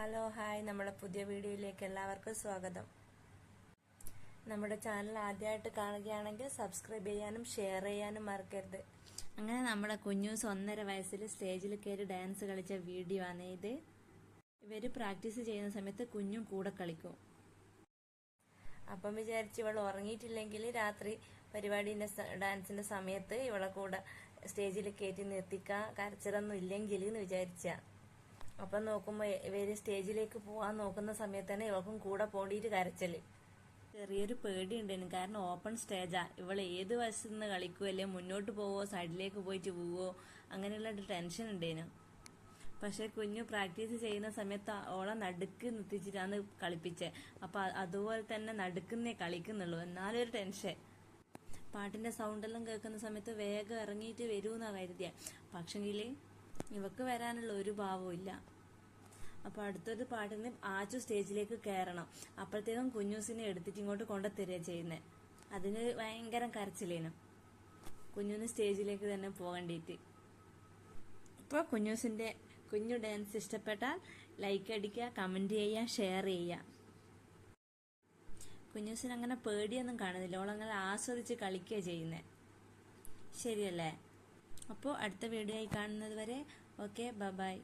Hello hi. നമ്മുടെ പുതിയ വീഡിയോയിലേക്ക് എല്ലാവർക്കും സ്വാഗതം. നമ്മുടെ ചാനൽ ആദ്യമായിട്ട് കാണുകയാണെങ്കിൽ സബ്സ്ക്രൈബ് ചെയ്യാനും ഷെയർ ചെയ്യാനും മറക്കരുത്. അങ്ങനെ നമ്മുടെ കുഞ്ഞൂസ് ഒന്നര വയസ്സിൽ സ്റ്റേജിൽ കയറി ഡാൻസ് കളിച്ച വീഡിയോ ആണ് ഇത്. ഇവർ പ്രാക്ടീസ് ചെയ്യുന്ന സമയത്ത് കുഞ്ഞും കൂടെ കളിക്കും. അപ്പം വിചാരിച്ച് ഇവൾ ഉറങ്ങിയിട്ടില്ലെങ്കിൽ രാത്രി പരിപാടിന്റെ ഡാൻസിന്റെ സമയത്ത് ഇവളെ കൂടെ സ്റ്റേജിൽ കയറ്റി നിർത്തിക്കാൻ കരച്ചിലൊന്നും ഇല്ലെങ്കിൽ എന്ന് വിചാരിച്ച. അപ്പം നോക്കുമ്പോൾ ഇവർ സ്റ്റേജിലേക്ക് പോവാൻ നോക്കുന്ന സമയത്ത് തന്നെ ഇവൾക്കും കൂടെ പോണ്ടിയിട്ട് കരച്ചൽ. ചെറിയൊരു പേടിയുണ്ടായിരുന്നു. കാരണം ഓപ്പൺ സ്റ്റേജാ. ഇവൾ ഏത് വശത്ത് നിന്ന് കളിക്കുമോ അല്ലെ മുന്നോട്ട് പോവോ സൈഡിലേക്ക് പോയിട്ട് പോവോ അങ്ങനെയുള്ള ഒരു ടെൻഷൻ ഉണ്ടേനു പക്ഷെ കുഞ്ഞു പ്രാക്ടീസ് ചെയ്യുന്ന സമയത്ത് ഓളെ നടുക്ക് നിർത്തിച്ചിട്ടാണ് കളിപ്പിച്ചത് അപ്പൊ അതുപോലെ തന്നെ നടുക്കുന്നേ കളിക്കുന്നുള്ളൂ. എന്നാലും ഒരു ടെൻഷൻ. പാട്ടിന്റെ സൗണ്ടെല്ലാം കേൾക്കുന്ന സമയത്ത് വേഗം ഇറങ്ങിയിട്ട് വരുമെന്നാണ് കരുതിയ. പക്ഷെങ്കിൽ ഇവക്ക് വരാനുള്ള ഒരു ഭാവവും ഇല്ല. അപ്പൊ അടുത്തൊരു പാട്ടിന് ആച്ചു സ്റ്റേജിലേക്ക് കയറണം അപ്പോഴത്തേക്കും കുഞ്ഞൂസിനെ എടുത്തിട്ട് ഇങ്ങോട്ട് കൊണ്ടു തരിക ചെയ്യുന്നത് അതിന് ഭയങ്കര കരച്ചിലേനും. കുഞ്ഞുന് സ്റ്റേജിലേക്ക് തന്നെ പോകേണ്ടിയിട്ട് ഇപ്പോൾ കുഞ്ഞൂസിന്റെ കുഞ്ഞു ഡാൻസ് ഇഷ്ടപ്പെട്ടാൽ ലൈക്ക് അടിക്കുക കമന്റ് ചെയ്യുക ഷെയർ ചെയ്യുക. കുഞ്ഞൂസിന് അങ്ങനെ പേടിയൊന്നും കാണുന്നില്ല. ഓളങ്ങനെ ആസ്വദിച്ച് കളിക്കുക ചെയ്യുന്നേ. ശരിയല്ലേ? അപ്പോൾ അടുത്ത വീഡിയോ ആയി കാണുന്നത് വരെ ഓക്കെ ബൈ